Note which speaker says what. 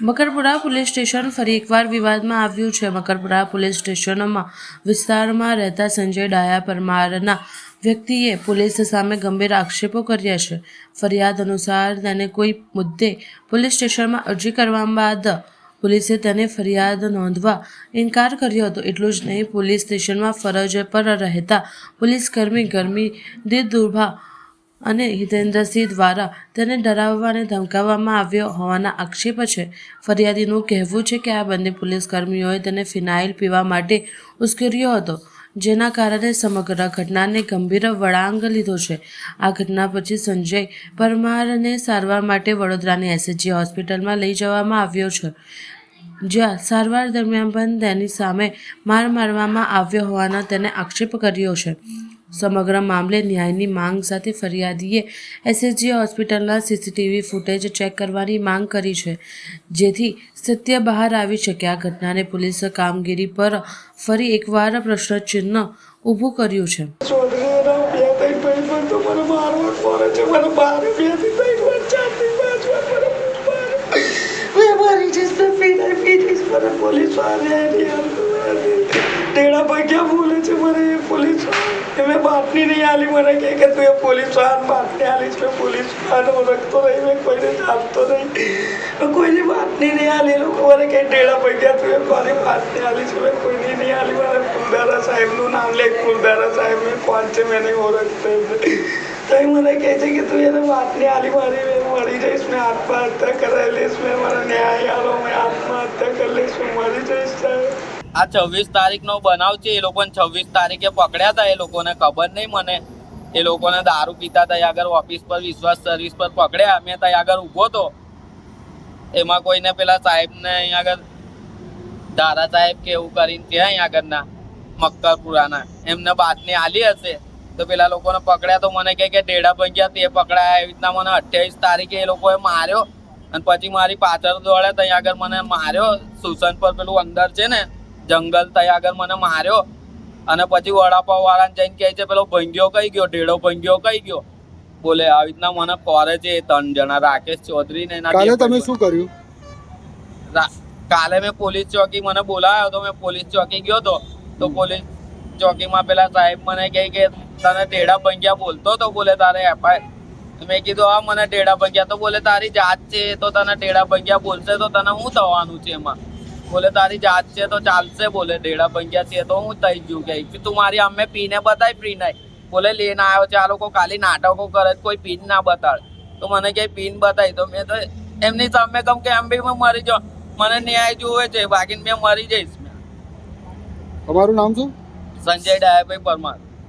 Speaker 1: Makarpura police station ફરી એકવાર વિવાદમાં આવ્યું છે. મકરપુરા પોલીસ સ્ટેશનમાં વિસ્તારમાં રહેતા સંજય ડાયા પરમારના વ્યક્તિએ પોલીસ સામે ગંભીર આક્ષેપો કર્યા છે. ફરિયાદ અનુસાર તેને કોઈ મુદ્દે પોલીસ સ્ટેશનમાં અરજી કરવા બાદ પોલીસે તેને ફરિયાદ નોંધવા ઇનકાર કર્યો હતો. એટલું જ નહીં, પોલીસ સ્ટેશનમાં ફરજ પર રહેતા પોલીસકર્મી ગરમી દુર્ભા અને હિતેન્દ્રસિંહ દ્વારા તેને ડરાવવા અને ધમકાવવામાં આવ્યો હોવાના આક્ષેપ છે. ફરિયાદીનું કહેવું છે કે આ બંને પોલીસ કર્મીઓએ તેને ફિનાઇલ પીવા માટે ઉશ્કેર્યો હતો, જેના કારણે સમગ્ર ઘટનાને ગંભીર વળાંક લીધો છે. આ ઘટના પછી સંજય પરમારને સારવાર માટે વડોદરાની એસએચજી હોસ્પિટલમાં લઈ જવામાં આવ્યો છે, જ્યાં સારવાર દરમિયાન પણ તેની સામે માર મારવામાં આવ્યો હોવાના તેને આક્ષેપ કર્યો છે. સમગ્ર મામલે ન્યાયની માંગ સાથે ફરિયાદીએ એસએસજી હોસ્પિટલના સીસીટીવી ફૂટેજ ચેક કરવાની માંગ કરી છે જેથી સત્ય બહાર આવી શકે આ ઘટનાને પોલીસ કામગીરી પર ફરી એકવાર પ્રશ્નચિહ્ન ઊભું કર્યું છે
Speaker 2: પોલીસ ટેડા ક્યાં બોલે છે મને એ પોલીસ એ મેં બાતમી નહીં આલી, મને કહે કે તું એ પોલીસવાળા બાતમી આલી છે પોલીસ વાળાને ઓળખતો નહીં, મેં કોઈને જાણતો નહીં. કોઈની બાતમી નહીં આલી લોકો મને કહે, ટેડા ભાગ્યા તું એ મારી બાતમી આલી છે મેં કોઈની નહીં આલી મને ફૂલદારા સાહેબનું નામ લે, ફૂલદારા સાહેબ, મેં કોણ છે, મેં નહીં ઓળખતો એમને. તો એ મને કહે છે કે તું એને બાતમી આલી, મારી મેં મરી જઈશ, મેં આત્મહત્યા કરાવી લઈશ, મેં મારા ન્યાય આલો, મેં આત્મહત્યા કરી લઈશ, હું મરી જઈશ, સાહેબ.
Speaker 3: આ છવ્વીસ તારીખનો બનાવ છે, એ લોકોને છવ્વીસ તારીખે પકડ્યા હતા એ લોકોને ખબર નહીં મને. એ લોકોને દારૂ પીતા ત્યાં આગળ ઓફિસ પર, વિશ્વાસ સર્વિસ પર પકડ્યા. મેં ત્યાં આગળ ઊભો હતો એમાં કોઈને પેલા સાહેબને અહીંયા આગળ, દાદા સાહેબ કે એવું કરીને ત્યાં અહીંયા આગળના, મક્કરપુરાના. એમને બાતમી આલી હશે. તો પેલા લોકોને પકડ્યા તો મને કહે કે ડેડા ભંગ્યા તે પકડાયા. એવી રીતના મને અઠ્યાવીસ તારીખે એ લોકોએ માર્યો. અને પછી મારી પાછળ દોડે ત્યાં આગળ મને માર્યો. સુસન પર પેલું અંદર છે ને જંગલ ત્યાં આગળ મને માર્યો. અને પછી વડાપાવ વાળાને જઈને કહે છે પેલો ભંગ્યો કઈ ગયો? ઢેડો ભંગ્યો કઈ ગયો? બોલે આવી રીતના મને કોરે છે ત્રણ જણા રાકેશ ચૌધરી ને
Speaker 4: કાલે તમે શું કર્યું?
Speaker 3: કાલે મેં પોલીસ ચોકી મને બોલાયો તો મેં પોલીસ ચોકી ગયો તો. તો પોલીસ ચોકીમાં પેલા સાહેબ મને કહે કે તને ટેડા ભંગ્યા બોલતો તો બોલે તારે એફઆઈઆર. મેં કીધું હા મને ટેડા ભંગ્યા. તો બોલે તારી જાત છે તો તને ટેડા ભંગ્યા બોલશે તો તને શું થવાનું છે એમાં? બોલે તારી જાત છે તો ચાલશે બોલે ટેડા ભંગ્યા છે તો હું થઈ ગયું કે. તું મારી અમે પીને બતાય પી નહીં. બોલે લઈને આવ્યો છે આ લોકો ખાલી નાટકો કરે કોઈ પીન ના બતાડ તો મને કે પીન બતાવી તો મેં તો એમની સામે કમ કે એમ બી મેં મરી જાઉં. મને ન્યાય જોવે છે બાકી મેં મરી જઈશ.
Speaker 4: તમારું નામ શું?
Speaker 3: સંજય ડાયાભાઈ પરમાર.